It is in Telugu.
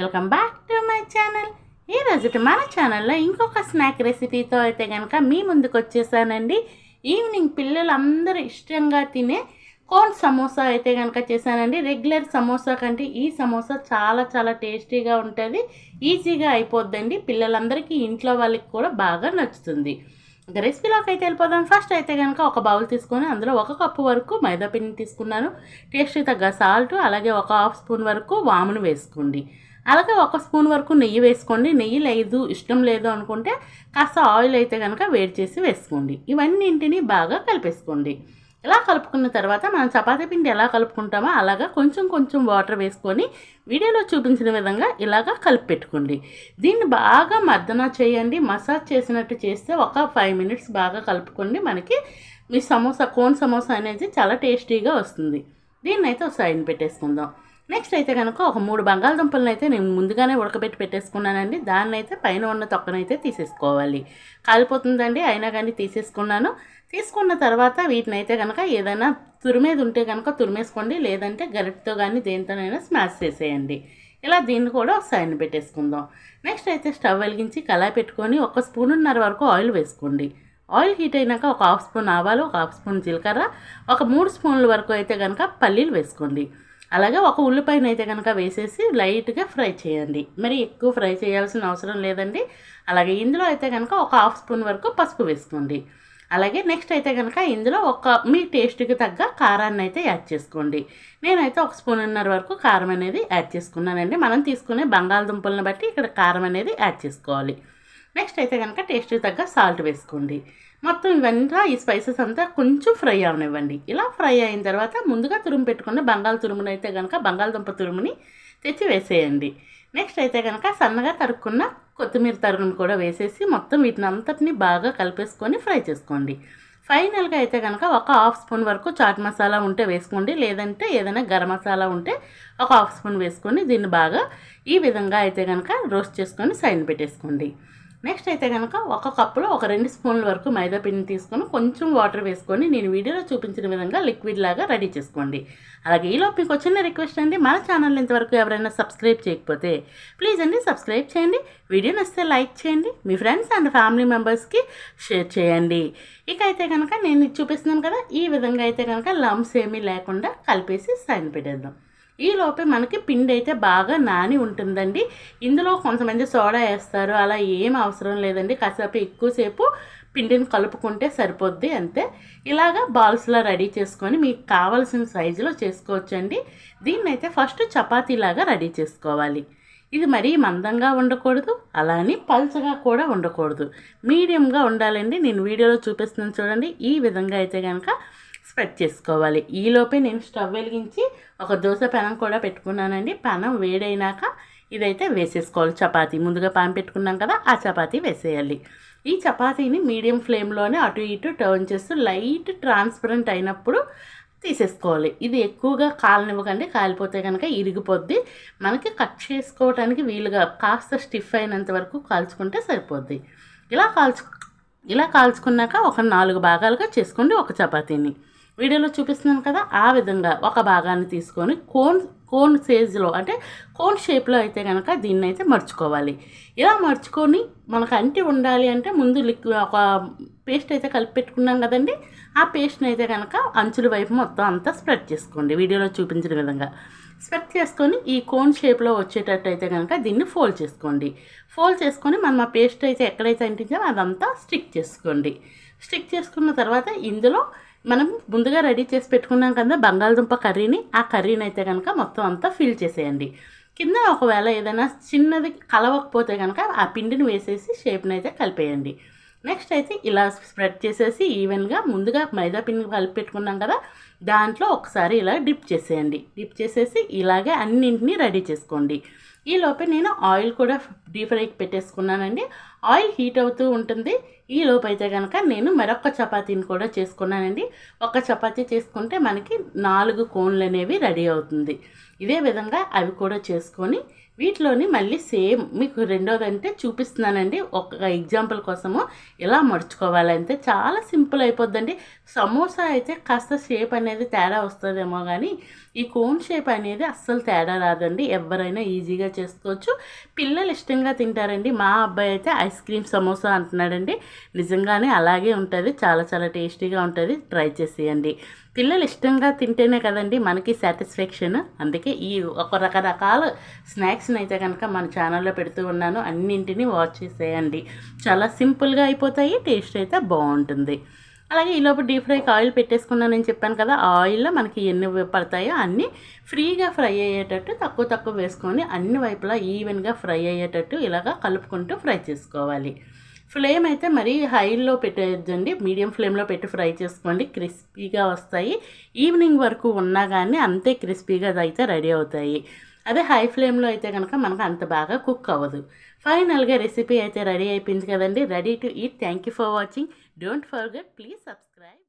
Welcome back to my channel ఈ రోజు మన ఛానల్లో ఇంకొక స్నాక్ రెసిపీతో అయితే కనుక మీ ముందుకు వచ్చేసానండి. ఈవినింగ్ పిల్లలందరూ ఇష్టంగా తినే కోన్ సమోసా అయితే కనుక చేశానండి. రెగ్యులర్ సమోసా కంటే ఈ సమోసా చాలా చాలా టేస్టీగా ఉంటుంది. ఈజీగా అయిపోద్దండి. పిల్లలందరికీ ఇంట్లో వాళ్ళకి కూడా బాగా నచ్చుతుంది. ఇంకా రెసిపీలోకి అయితే వెళ్ళిపోదాం. ఫస్ట్ అయితే కనుక ఒక బౌల్ తీసుకొని అందులో ఒక కప్పు వరకు మైదా పిండి తీసుకున్నాను. టేస్ట్కి తగ్గ సాల్ట్ అలాగే ఒక హాఫ్ స్పూన్ వరకు వామును వేసుకోండి. అలాగే ఒక స్పూన్ వరకు నెయ్యి వేసుకోండి. నెయ్యి లేదు ఇష్టం లేదు అనుకుంటే కాస్త ఆయిల్ అయితే కనుక వేడి చేసి వేసుకోండి. ఇవన్నింటినీ బాగా కలిపేసుకోండి. ఇలా కలుపుకున్న తర్వాత మనం చపాతీ పిండి ఎలా కలుపుకుంటామో అలాగా కొంచెం కొంచెం వాటర్ వేసుకొని వీడియోలో చూపించిన విధంగా ఇలాగా కలిపి పెట్టుకోండి. దీన్ని బాగా మర్దన చేయండి. మసాజ్ చేసినట్టు చేస్తే ఒక ఫైవ్ మినిట్స్ బాగా కలుపుకోండి. మనకి మీ సమోసా కోన్ సమోసా అనేది చాలా టేస్టీగా వస్తుంది. దీన్ని అయితే ఒక సైడ్ పెట్టేసుకుందాం. నెక్స్ట్ అయితే కనుక ఒక మూడు బంగాళదుంపలను అయితే నేను ముందుగానే ఉడకబెట్టి పెట్టేసుకున్నానండి. దాన్ని అయితే పైన ఉన్న తొక్కనైతే తీసేసుకోవాలి. కాలిపోతుందండి అయినా కానీ తీసేసుకున్నాను. తీసుకున్న తర్వాత వీటిని అయితే కనుక ఏదైనా తురిమేది ఉంటే కనుక తురిమేసుకోండి. లేదంటే గరిటతో కానీ దేనితోనైనా స్మాష్ చేసేయండి. ఇలా దీన్ని కూడా ఒక సైడ్ పెట్టేసుకుందాం. నెక్స్ట్ అయితే స్టవ్ వెలిగించి కళాయి పెట్టుకొని ఒక స్పూనున్నర వరకు ఆయిల్ వేసుకోండి. ఆయిల్ హీట్ అయినాక ఒక హాఫ్ స్పూన్ ఆవాలు ఒక హాఫ్ స్పూన్ జీలకర్ర ఒక మూడు స్పూన్ల వరకు అయితే కనుక పల్లీలు వేసుకోండి. అలాగే ఒక ఉల్లిపాయనైతే అయితే కనుక వేసేసి లైట్గా ఫ్రై చేయండి. మరి ఎక్కువ ఫ్రై చేయాల్సిన అవసరం లేదండి. అలాగే ఇందులో అయితే కనుక ఒక హాఫ్ స్పూన్ వరకు పసుపు వేసుకోండి. అలాగే నెక్స్ట్ అయితే కనుక ఇందులో ఒక మీ టేస్ట్కి తగ్గ కారాన్ని అయితే యాడ్ చేసుకోండి. నేనైతే ఒక స్పూన్ ఉన్నర వరకు కారం అనేది యాడ్ చేసుకున్నానండి. మనం తీసుకునే బంగాళదుంపలను బట్టి ఇక్కడ కారం అనేది యాడ్ చేసుకోవాలి. నెక్స్ట్ అయితే కనుక టేస్ట్ తగ్గ సాల్ట్ వేసుకోండి. మొత్తం ఇవంతా ఈ స్పైసెస్ అంతా కొంచెం ఫ్రై అవనివ్వండి. ఇలా ఫ్రై అయిన తర్వాత ముందుగా తురుము పెట్టుకున్న బంగాళ తురుముని అయితే కనుక బంగాళదుంప తురుముని తెచ్చి వేసేయండి. నెక్స్ట్ అయితే కనుక సన్నగా తరుక్కున్న కొత్తిమీర తరుగును కూడా వేసేసి మొత్తం వీటిని అంతటిని బాగా కలిపేసుకొని ఫ్రై చేసుకోండి. ఫైనల్గా అయితే కనుక ఒక హాఫ్ స్పూన్ వరకు చాట్ మసాలా ఉంటే వేసుకోండి. లేదంటే ఏదైనా గరం మసాలా ఉంటే ఒక హాఫ్ స్పూన్ వేసుకొని దీన్ని బాగా ఈ విధంగా అయితే కనుక రోస్ట్ చేసుకొని సైన్ పెట్టేసుకోండి. నెక్స్ట్ అయితే కనుక ఒక కప్పులో ఒక రెండు స్పూన్ల వరకు మైదా పిండిని తీసుకొని కొంచెం వాటర్ వేసుకొని నేను వీడియోలో చూపించిన విధంగా లిక్విడ్ లాగా రెడీ చేసుకోండి. అలాగే ఈలో మీకు వచ్చిన రిక్వెస్ట్ అండి మన ఛానల్ ఇంతవరకు ఎవరైనా సబ్స్క్రైబ్ చేయకపోతే ప్లీజ్ అండి సబ్స్క్రైబ్ చేయండి వీడియో నచ్చితే లైక్ చేయండి మీ ఫ్రెండ్స్ అండ్ ఫ్యామిలీ మెంబర్స్కి షేర్ చేయండి. ఇక అయితే కనుక నేను చూపిస్తున్నాను కదా ఈ విధంగా అయితే కనుక లమ్స్ ఏమీ లేకుండా కలిపేసి సైన్ పెట్టేద్దాం. ఈ లోపే మనకి పిండి అయితే బాగా నాని ఉంటుందండి. ఇందులో కొంతమంది సోడా వేస్తారు. అలా ఏం అవసరం లేదండి. కాసేపు ఎక్కువసేపు పిండిని కలుపుకుంటే సరిపోద్ది అంతే. ఇలాగా బాల్స్లా రెడీ చేసుకొని మీకు కావాల్సిన సైజులో చేసుకోవచ్చండి. దీన్ని అయితే ఫస్ట్ చపాతీలాగా రెడీ చేసుకోవాలి. ఇది మరీ మందంగా ఉండకూడదు. అలానే పల్చగా కూడా ఉండకూడదు. మీడియంగా ఉండాలండి. నేను వీడియోలో చూపిస్తున్నాను చూడండి. ఈ విధంగా అయితే కనుక స్ప్రెడ్ చేసుకోవాలి. ఈలోపే నేను స్టవ్ వెలిగించి ఒక దోశ పెనం కూడా పెట్టుకున్నానండి. పెనం వేడైనాక ఇదైతే వేసేసుకోవాలి. చపాతీ. ముందుగా పాన్ పెట్టుకున్నాం కదా ఆ చపాతీ వేసేయాలి. ఈ చపాతీని మీడియం ఫ్లేమ్లోనే అటు ఇటు టర్న్ చేస్తూ లైట్ ట్రాన్స్పరెంట్ అయినప్పుడు తీసేసుకోవాలి. ఇది ఎక్కువగా కాలనివ్వకండి. కాలిపోతే కనుక ఇరిగిపోద్ది. మనకి కట్ చేసుకోవడానికి వీలుగా కాస్త స్టిఫ్ అయినంత వరకు కాల్చుకుంటే సరిపోద్ది. ఇలా కాల్చు ఇలా కాల్చుకున్నాక ఒక నాలుగు భాగాలుగా చేసుకోండి ఒక చపాతీని. వీడియోలో చూపిస్తున్నాను కదా ఆ విధంగా ఒక భాగాన్ని తీసుకొని కోన్ కోన్ సైజులో అంటే కోన్ షేప్లో అయితే కనుక దీన్ని అయితే మర్చుకోవాలి. ఇలా మర్చుకొని మనకు అంటి ఉండాలి అంటే ముందు లిక్విడ్ ఒక పేస్ట్ అయితే కలిపి పెట్టుకున్నాం కదండి ఆ పేస్ట్ని అయితే కనుక అంచుల వైపు మొత్తం అంతా స్ప్రెడ్ చేసుకోండి. వీడియోలో చూపించిన విధంగా స్ప్రెడ్ చేసుకొని ఈ కోన్ షేప్లో వచ్చేటట్టు అయితే కనుక దీన్ని ఫోల్డ్ చేసుకోండి. ఫోల్డ్ చేసుకొని మనం ఆ పేస్ట్ అయితే ఎక్కడైతే అంటించామో అదంతా స్టిక్ చేసుకోండి. స్టిక్ చేసుకున్న తర్వాత ఇందులో మనం ముందుగా రెడీ చేసి పెట్టుకున్నాం కదా బంగాళదుంప కర్రీని ఆ కర్రీని అయితే కనుక మొత్తం అంతా ఫిల్ చేసేయండి. కింద ఒకవేళ ఏదైనా చిన్నది కలవకపోతే కనుక ఆ పిండిని వేసేసి షేప్ని అయితే కలిపేయండి. నెక్స్ట్ అయితే ఇలా స్ప్రెడ్ చేసేసి ఈవెన్గా ముందుగా మైదా పిండి కలిపి పెట్టుకున్నాం కదా దాంట్లో ఒకసారి ఇలా డిప్ చేసేయండి. డిప్ చేసేసి ఇలాగే అన్నింటినీ రెడీ చేసుకోండి. ఈ లోపే నేను ఆయిల్ కూడా డీప్ ఫ్రైకి పెట్టేసుకున్నానండి. ఆయిల్ హీట్ అవుతూ ఉంటుంది. ఈ లోపు అయితే కనుక నేను మరొక చపాతీని కూడా చేసుకున్నానండి. ఒక చపాతీ చేసుకుంటే మనకి నాలుగు కోన్లు అనేవి రెడీ అవుతుంది. ఇదే విధంగా అవి కూడా చేసుకొని వీటిలోని మళ్ళీ సేమ్ మీకు రెండోదంటే చూపిస్తున్నానండి. ఒక ఎగ్జాంపుల్ కోసము ఇలా మడుచుకోవాలంటే చాలా సింపుల్ అయిపోద్దండి. సమోసా అయితే కాస్త షేప్ అనేది తేడా వస్తుందేమో కానీ ఈ కోన్ షేప్ అనేది అస్సలు తేడా రాదండి. ఎవరైనా ఈజీగా చేసుకోవచ్చు. పిల్లలు ఇష్టంగా తింటారండి. మా అబ్బాయి అయితే ఐస్ క్రీమ్ సమోసా అంటున్నాడండి. నిజంగానే అలాగే ఉంటుంది. చాలా చాలా టేస్టీగా ఉంటుంది. ట్రై చేసేయండి. పిల్లలు ఇష్టంగా తింటేనే కదండి మనకి సాటిస్ఫాక్షన్. అందుకే ఈ ఒక రకరకాల స్నాక్స్ని అయితే కనుక మన ఛానల్లో పెడుతూ ఉన్నాను. అన్నింటినీ వాచ్ చేసేయండి. చాలా సింపుల్గా అయిపోతాయి. టేస్ట్ అయితే బాగుంటుంది. అలాగే ఈలోపు డీప్ ఫ్రైకి ఆయిల్ పెట్టేసుకున్నానని చెప్పాను కదా ఆయిల్లో మనకి ఎన్ని పడతాయో అన్నీ ఫ్రీగా ఫ్రై అయ్యేటట్టు తక్కువ తక్కువ వేసుకొని అన్ని వైపులా ఈవెన్గా ఫ్రై అయ్యేటట్టు ఇలాగా కలుపుకుంటూ ఫ్రై చేసుకోవాలి. ఫ్లేమ్ అయితే మరీ హైలో పెట్టేయద్దండి మీడియం ఫ్లేమ్లో పెట్టి ఫ్రై చేసుకోండి క్రిస్పీగా వస్తాయి. ఈవినింగ్ వరకు ఉన్నా కానీ అంతే క్రిస్పీగా అయితే రెడీ అవుతాయి. అదే హై ఫ్లేమ్లో అయితే కనుక మనకు అంత బాగా కుక్ అవ్వదు. ఫైనల్గా రెసిపీ అయితే రెడీ అయిపోయింది కదండి ready to eat. Thank you for watching. Don't forget please subscribe